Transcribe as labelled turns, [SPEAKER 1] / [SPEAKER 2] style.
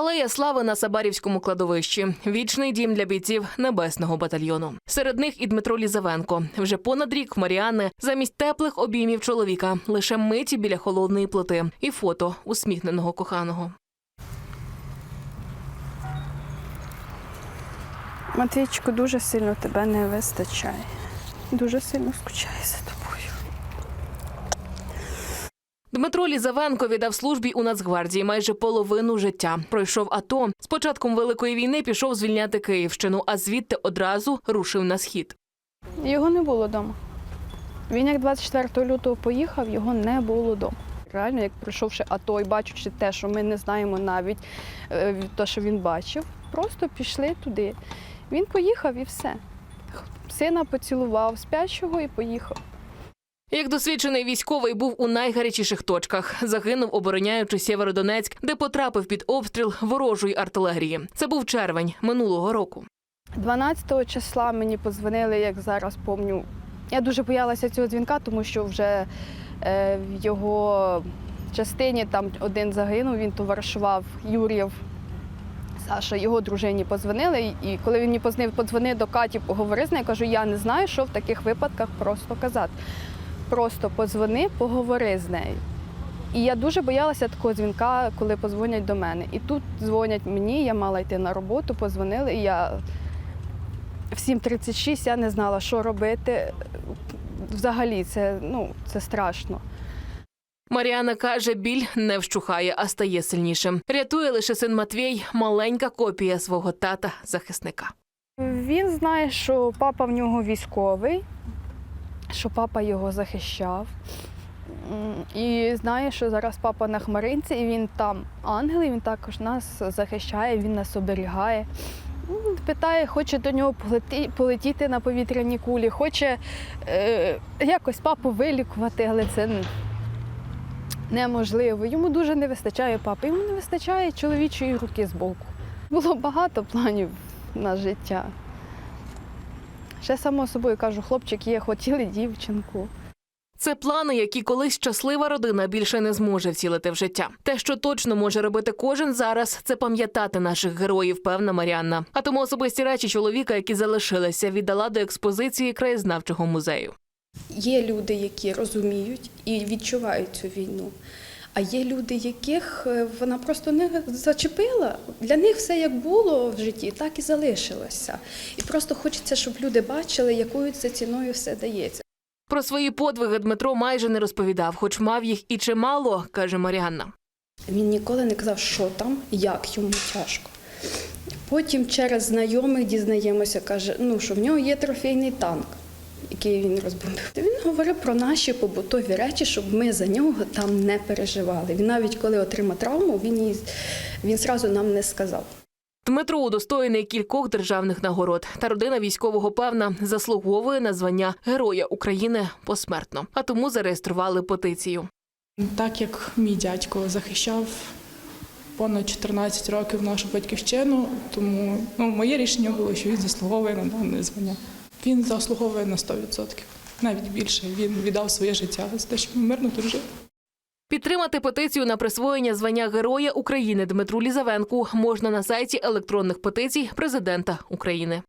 [SPEAKER 1] Алея слави на Сабарівському кладовищі. Вічний дім для бійців небесного батальйону. Серед них і Дмитро Лізавенко. Вже понад рік Маріани замість теплих обіймів чоловіка лише миті біля холодної плити і фото усміхненого коханого.
[SPEAKER 2] Матвійчику, дуже сильно тебе не вистачає. Дуже сильно скучаю за тобою.
[SPEAKER 1] Дмитро Лізавенко віддав службі у Нацгвардії майже половину життя. Пройшов АТО. З початком великої війни пішов звільняти Київщину, а звідти одразу рушив на схід.
[SPEAKER 2] Його не було вдома. Він як 24 лютого поїхав, його не було вдома. Реально, як пройшовши АТО і бачучи те, що ми не знаємо навіть те, що він бачив, просто пішли туди. Він поїхав і все. Сина поцілував спячого і поїхав.
[SPEAKER 1] Як досвідчений військовий був у найгарячіших точках, загинув, обороняючи Сєвєродонецьк, де потрапив під обстріл ворожої артилерії. Це був червень минулого року.
[SPEAKER 2] 12 числа мені подзвонили, як зараз помню. Я дуже боялася цього дзвінка, тому що вже е, в його частині там один загинув, він товаришував Юрієв. Саша, його дружині подзвонили, і коли він мені позвонив, подзвони до Каті, поговори з нею, кажу, я не знаю, що в таких випадках просто казати. Просто подзвони, поговори з нею. І я дуже боялася такого дзвінка, коли подзвонять до мене. І тут дзвонять мені, я мала йти на роботу, подзвонили, і я в 7.36 я не знала, що робити. Взагалі, це, ну, це страшно.
[SPEAKER 1] Маріана каже, біль не вщухає, а стає сильнішим. Рятує лише син Матвій, маленька копія свого тата захисника.
[SPEAKER 2] Він знає, що папа в нього військовий, що папа його захищав. І знає, що зараз папа на хмаринці, і він там ангел, і він також нас захищає, він нас оберігає. Питає, хоче до нього полетіти на повітряній кулі, хоче е, якось папу вилікувати, але це неможливо. Йому дуже не вистачає папи, йому не вистачає чоловічої руки з боку. Було багато планів на життя. Ще само собою кажу, хлопчик є, хотіли дівчинку.
[SPEAKER 1] Це плани, які колись щаслива родина більше не зможе втілити в життя. Те, що точно може робити кожен зараз, це пам'ятати наших героїв, певна Маріанна. А тому особисті речі чоловіка, які залишилися, віддала до експозиції краєзнавчого музею.
[SPEAKER 3] Є люди, які розуміють і відчувають цю війну. А є люди, яких е, вона просто не зачепила. Для них все як було в житті, так і залишилося. І просто хочеться, щоб люди бачили, якою це ціною все дається.
[SPEAKER 1] Про свої подвиги Дмитро майже не розповідав, хоч мав їх і чимало, каже Маріанна.
[SPEAKER 3] Він ніколи не казав, що там, як йому тяжко. Потім через знайомих дізнаємося, каже, ну, що в нього є трофейний танк, який він розбомбив. Він говорив про наші побутові речі, щоб ми за нього там не переживали. Він навіть коли отримав травму, він її він зразу нам не сказав.
[SPEAKER 1] Дмитро удостоєний кількох державних нагород, та родина військового певна заслуговує на звання Героя України посмертно. А тому зареєстрували петицію.
[SPEAKER 4] Так як мій дядько захищав понад 14 років нашу батьківщину, тому ну, моє рішення було, що він заслуговує на дане звання. Він заслуговує на 100%, навіть більше. Він віддав своє життя за те, щоб ми мирно тут жили.
[SPEAKER 1] Підтримати петицію на присвоєння звання Героя України Дмитру Лізавенку можна на сайті електронних петицій президента України.